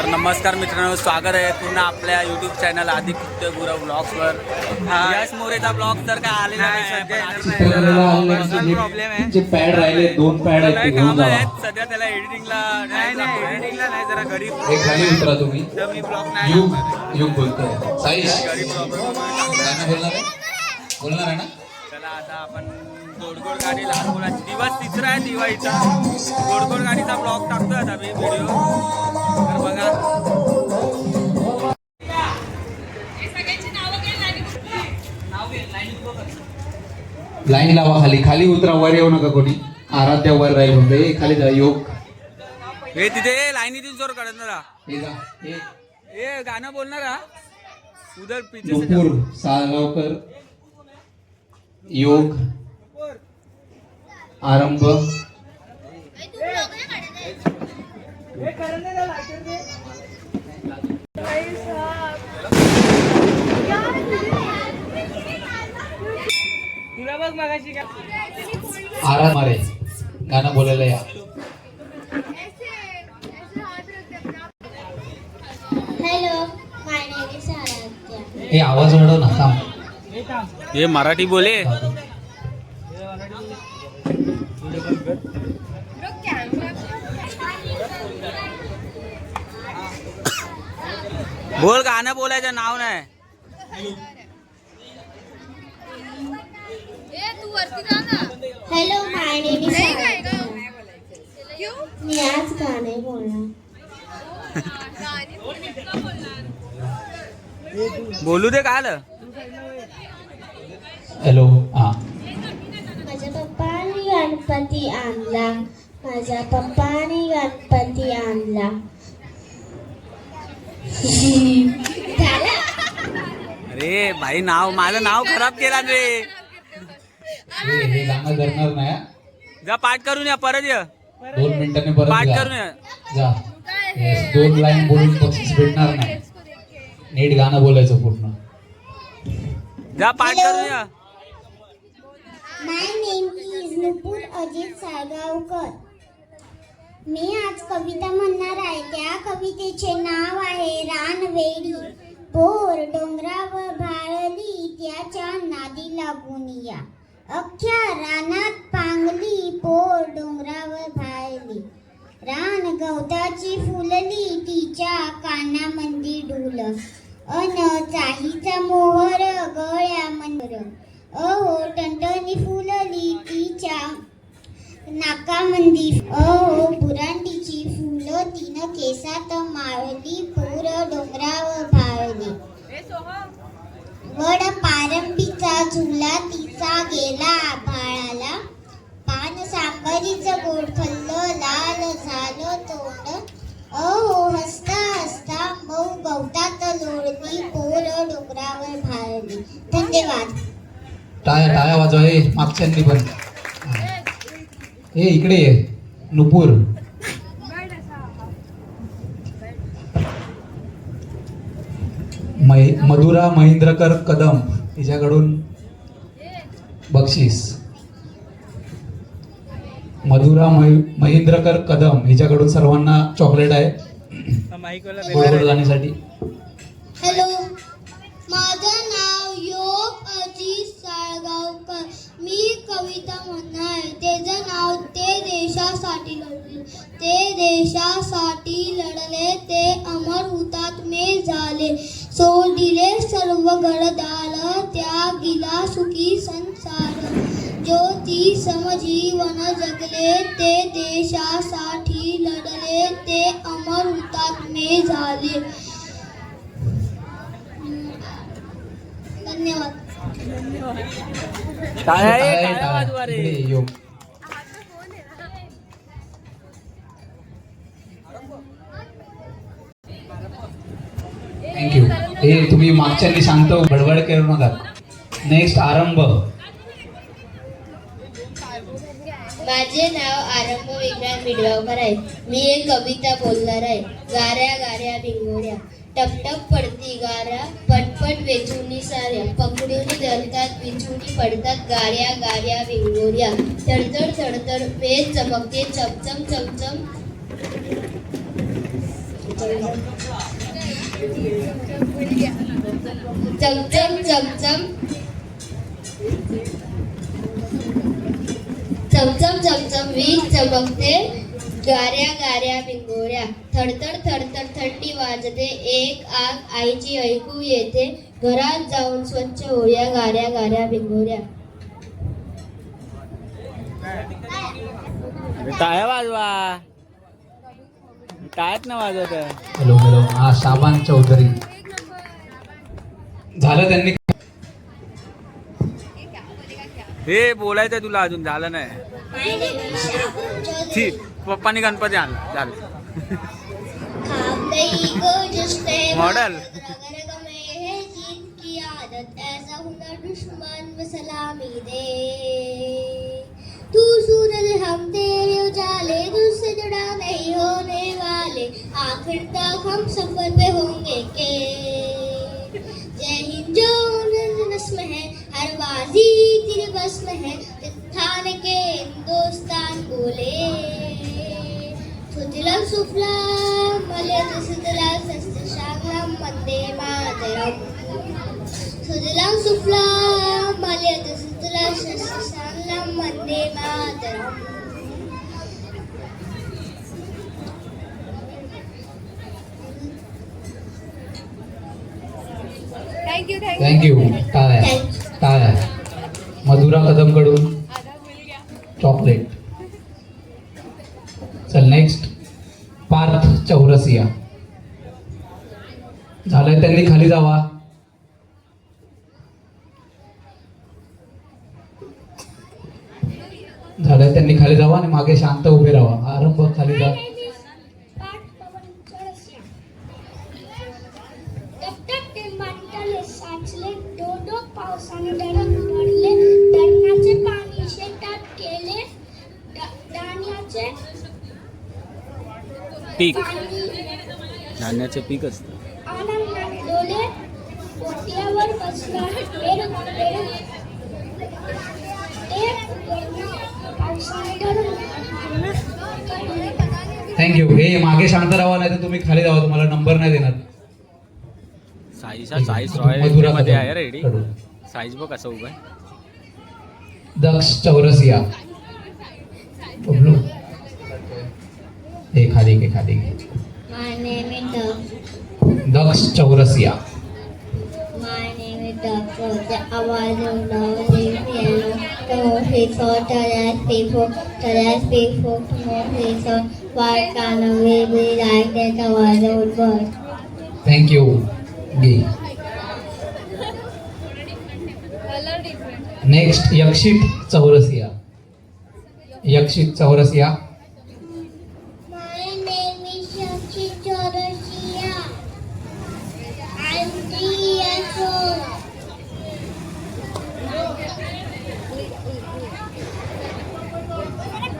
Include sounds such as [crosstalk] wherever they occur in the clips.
तर नमस्कार मित्रांनो स्वागत आहे पुन्हा आपल्या युट्यूब चॅनल आदित्य गुरव ब्लॉग्सवर यश मोरेचा ब्लॉग तर काय आलेला नाही problem आहे. पॅड राहिले दोन पॅड आहेत काम आहेत सध्या त्याला एडिटिंगला नाही नाही एडिटिंगला नाही जरा गरीब एक खाली उतरा तुम्ही. तर मी ब्लॉग नाही युग. युग बोलतोय. साईश. गरीब प्रॉब्लेम बोलणार आहे? बोलणार आहे ना? चला आता आपण गोडगोड गाडी लहान मुलांची दिवस तिसरा आहे दिवाळीचा गोडगोड गाडीचा ब्लॉग टाकतोय आता मी व्हिडिओ लाईन लावा खाली. खाली उतरा वर येऊ नका कोणी. आराध्या वर राहील म्हणते. खाली जा योग. हे तिथे लाईनीतून जोर काढत ना हे गाणं बोलणार हा उधर पीछे से नुपूर साळगावकर. योग. आरंभ. तुला बघ मगाशी का आराम मारे. गाणं बोलायला या. हे आवाज वाढव ना थांब. हे मराठी बोले. बोल गाणं बोलायचं नाव नाही. Hello, my name is Aradhya. मी आज गाणे बोलणार. बोलू दे काय आलं हॅलो हा. माझ्या पप्पाने गणपती आणला. माझ्या पप्पाने गणपती आणला? अरे भाई नाव माझं नाव खराब केला रे करणार नाही? जा पाठ करून या परत ये. दोन मिनिटांनी परत पाठ जा. करून या. जा. दोन लाईन बोलून बक्षीस भेटणार नाही. नीट गाणं बोलायचं पूर्ण. जा पाठ करून या. My name is Nupur Ajit Salgaonkar मी आज कविता म्हणणार आहे. त्या कवितेचे नाव आहे रानवेडी पोर डोंगरावर भाळली त्याच्या नादी लागून या अख्ख्या रानात पांगली पोर डोंगरावर भाळली. रान गवताची फुलली तिच्या कानामंदी डुल अन चाहीचा मोहर गळ्या मंदर. अहो टंटणी फुलली तिच्या नाकामंदी. अ बुरांडीची फुलं तिनं केसात माळली पूर डोंगरावर भाळली वड पारंबीचा झुला तिचा गेला आभाळाला पान सांबारीचं गोड खाल्लं लाल झालं तोंड अहो हसता हसता मऊ गवतात लोळली पोर डोंगरावर भाळली धन्यवाद टाळ्या टाळ्या वाजवा हे मागच्यांनी पण हे इकडे ये. नुपूर. मै- मधुरा महेंद्रकर कदम. हिच्याकडून बक्षीस. मधुरा महेंद्रकर कदम. हिच्याकडून सर्वांना चॉकलेट आहे. जाण्यासाठी हॅलो. माझं नाव योग अजित साळगावकर. मी कविता म्हणणार आहे त्याचं नाव ते देशासाठी लढले. ते देशासाठी लढले ते अमर हुतात्मे झाले. सोडिले सर्व घरदार त्या गिला सुखी संसार. ज्योती समजीवन जगले ते देशासाठी लढले ते अमर हुतात्मे झाले. धन्यवाद. थँक्यू हे तुम्ही मागच्यांनी सांगतो बडबड करू नका. नेक्स्ट आरंभ. माझे नाव आरंभ विज्ञान मिडगावकर आहे. मी एक कविता बोलणार आहे. गाऱ्या गाऱ्या भिंगोऱ्या टपटप पडती गाऱ्या पटपट वेचुनी साऱ्या. पकडुनी धरतात विचुनी पडतात गाऱ्या गाऱ्या विंगोऱ्या. तडतड तडतड वेद चमकते चमचम चमचम. चमचम चमचम. चमचम चमचम वीज चमकते. गाऱ्या गाऱ्या बिंगोऱ्या. थडथड थडथड थंडी वाजते. एक आग आईची ऐकू येते. घरात जाऊन स्वच्छ होया गाऱ्या गाऱ्या बिंगोऱ्या. टाळ्या वाजवा. टाळ्यात ना वाजवत. Hello hello. हा शाबान चौधरी. झालं त्यांनी? हे बोलायचं तुला अजून झालं नाही. पप्पानी गणपती आणला झालं मॉडल दे. तू सूरज हम तेरे उजाले तुझसे जुड़ा नहीं होने वाले. आखिर तक हम सफ़र पे होंगे के? जय हिंद जो नस्म है हर बाजी तेरे बस में है के हिंदुस्तान बोले. सुजलम सुफलम मलयज सुजलम सस्यशामलम वन्दे मातरम् सुजलम सुफलम मलयज सुजलम सस्यशामलम वन्दे मातरम् thank you thank you thank you टाळ्या. टाळ्या. मधुरा कदमकडून चॉकलेट. चौरसिया झालंय त्यांनी खाली जावा. झालंय त्यांनी खाली जावा आणि मागे शांत उभे राहा. आरंभ खाली जा. पीक. धान्याचे पीक असतं. थँक्यू हे मागे शांत राहा नाही तर तुम्ही खाली जावा तुम्हाला नंबर नाही देणार. साईचा साईज रॉयलमध्ये आहे रेडी. साईज बघ कसं उभं आहे. दक्ष चौरसिया. हे खाली घे खाली घे. My name is Doug. Daksh Chaurasia My name is Doug. The award of love is yellow. The more saw, the less people, the less people, the more he saw. Why can't we be like that award of bird? Thank you घे colour different next Yakshit Chaurasia Yakshit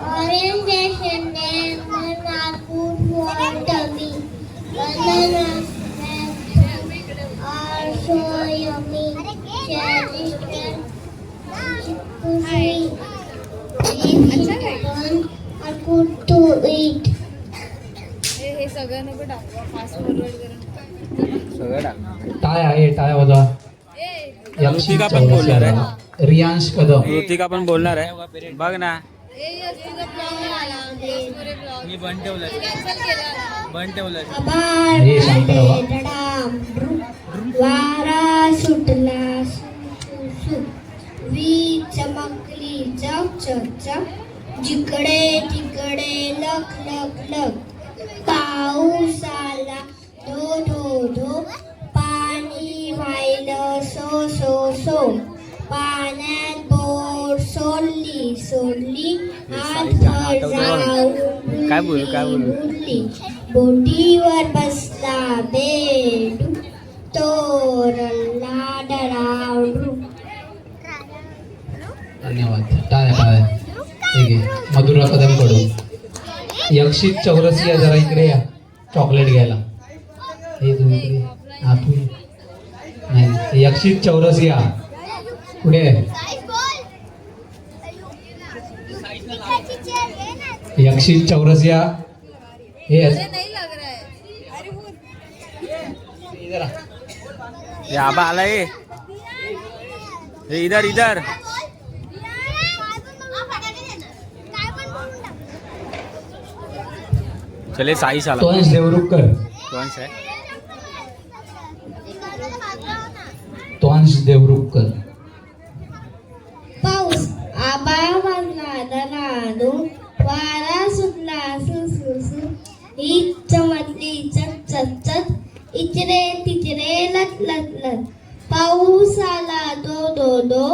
Orientation day, Nagpur water me. Bananas are so yummy. Cherries chicken sweet. Chicken are good to eat. हे हे सगळं नको टाकू fast forward करून सगळं टाक टाळ्या हे टाळ्या वाजा ए यक्षित ऋतिका पण बोलणार आहे. रियांश कदम. ऋतिका पण बोलणार आहे. बघ ना. मी बंद ठेवलं. कॅन्सल केला बंद ठेवलं. वारा सुटला. सु वीज चमकली. चक चक चक जिकडे तिकडे लख लख लख. पाऊस आला. धो धो धो. पाणी वाहिलं सो सो सो. पाण्यात बोट सोडली सोडली हात जाऊन काय बोलू, काय बोलू? बुडली बोटीवर बसला बेडू तोरला डरावडू धन्यवाद. ठीक आहे. मधुरा कदमकडून. यक्षित चौरसिया जरा इकडे या. चॉकलेट घ्यायला. हे तू इकडे ये. हा तू ये. नाही नाही. यक्षित चौरसिया पुढे. आहे. यक्षित चौरसिया हे है. आबा आला ये. ये इधर इधर. चले साईश आला. तो देवरुखकर कोण आहे तो अंश देवरुखकर पाऊस आबाळ वाजला दनादू वारा सुटला सुसुसू ही चमटली चट चट चट इचरे तिचरे लट लट लट पाऊस आला दो दो दो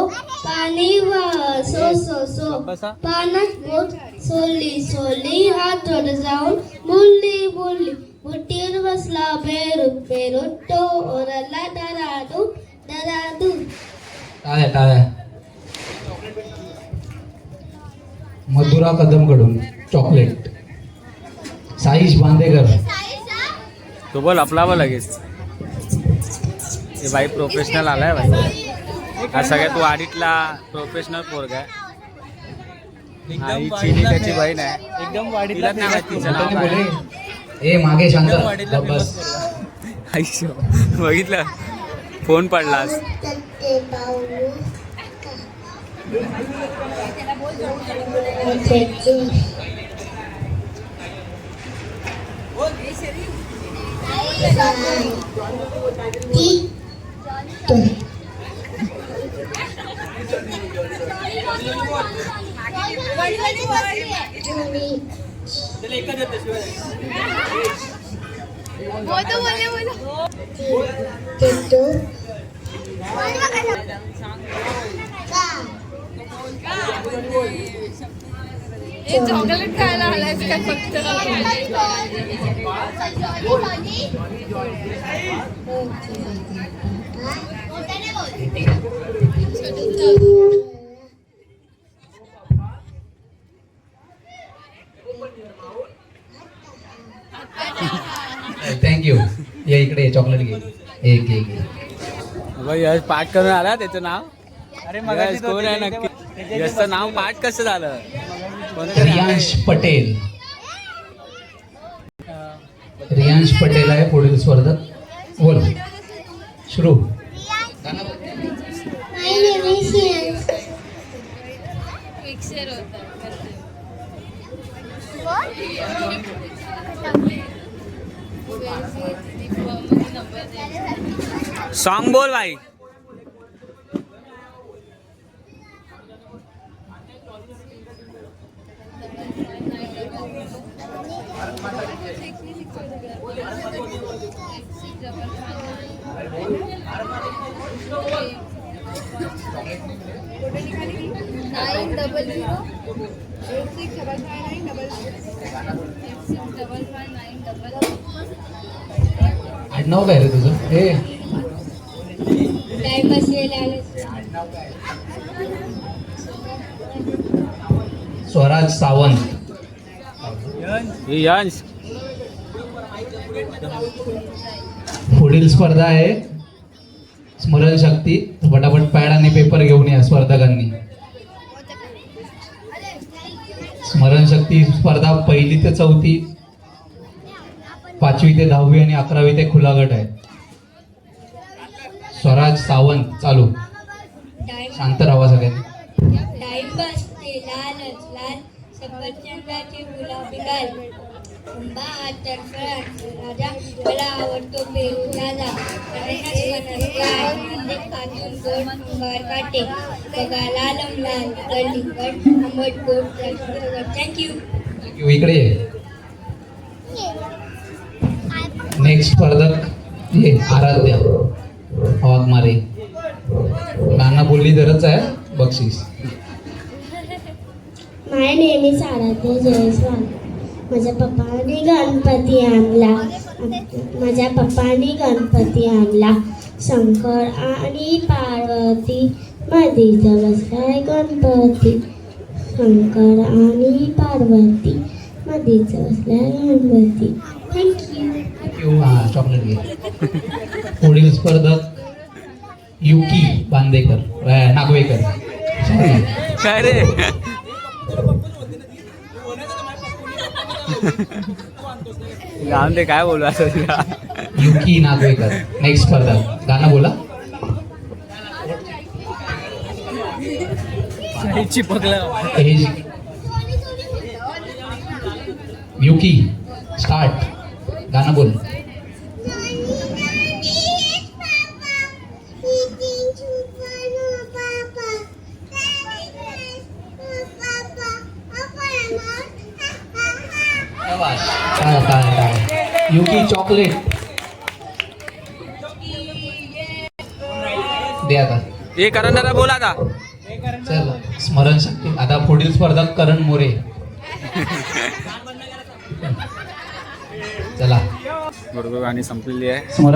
पाणी वाह सो सो सो बसा. पानात बोट सोली सोली हात जोड जाऊन बोलली बोलली बोटीवर बसला बेरूट बेरूट तो ओरडला दरादू दरादू टाळ्या टाळ्या मधुरा कदमकडून चॉकलेट. साईश बांदेकर. तो बोल आपला बा लगेच. हे बाई प्रोफेशनल आलाय बाई. हा सगळ्यात वाडीतला प्रोफेशनल पोरगा आहे. हा, चिनी त्याची बहीण आहे. एकदम नाही. माहिती तिचं नाव मोठ्याने काय. बोले ए मागे शांत. गप बस. आईशो. बघितलं? फोन पडलास ते हे चॉकलेट खायला आलायस का फक्त थँक्यू ये इकडे चॉकलेट घे. एक घे घे बाई यश पाठ करून आला त्याचं नाव? अरे मग कोण आहे नक्की? यशचं नाव पाठ कसं झालं? रियांश पटेल. रियांश पटेल आहे पुढील स्पर्धक. बोल. सुरू. My name सॉन्ग बोल भाई। Double zero eight six double five nine double six double five nine double आडनाव काय रे तुझं? हे स्वराज सावंत. यश. पुढील स्पर्धा आहे. स्मरणशक्ती फटाफट पॅड आणि पेपर घेऊन या स्पर्धकांनी. स्मरणशक्ती स्पर्धा पहिली ते चौथी. पाचवी ते दहावी आणि अकरावी ते खुला गट आहे स्वराज सावंत चालू. शांत राहा सगळ्यांनी टाइम बसते लालच लाल. सफरचंदाचे गुलाबी गाल आंबा आटरफळ राजा. मला आवडतो पेरू अननस गोड काटे. बघा लाल गल्लीकट आंबट गोड थँक्यू. इकडे नेक्स्ट स्पर्धक ये आराध्या. वाघमारे नाना बोलली तरच आहे बक्षीस. माय नेम इज आराध्य जयस्वाल माझ्या पप्पाने गणपती आणला. माझ्या पप्पाने गणपती आणला. शंकर आणि पार्वती मधीच बसलाय गणपती. शंकर आणि पार्वती मधीच बसलाय गणपती. थँक्यू हा चॉकलेट घे. पुढील स्पर्धक युकी बांदेकर नागवेकर. काय रे? जाऊन ते काय बोलू असं युकी नागवेकर. नेक्स्ट स्पर्धक. गाणं बोला. युकी. स्टार्ट गाणं बोल. Yuki chocolate. दे आता. हे करणारा बोल आता. चल स्मरणशक्ती आता पुढील स्पर्धक करण मोरे. [laughs] चला. बरोबर गाणी संपलेली आहे. स्मरण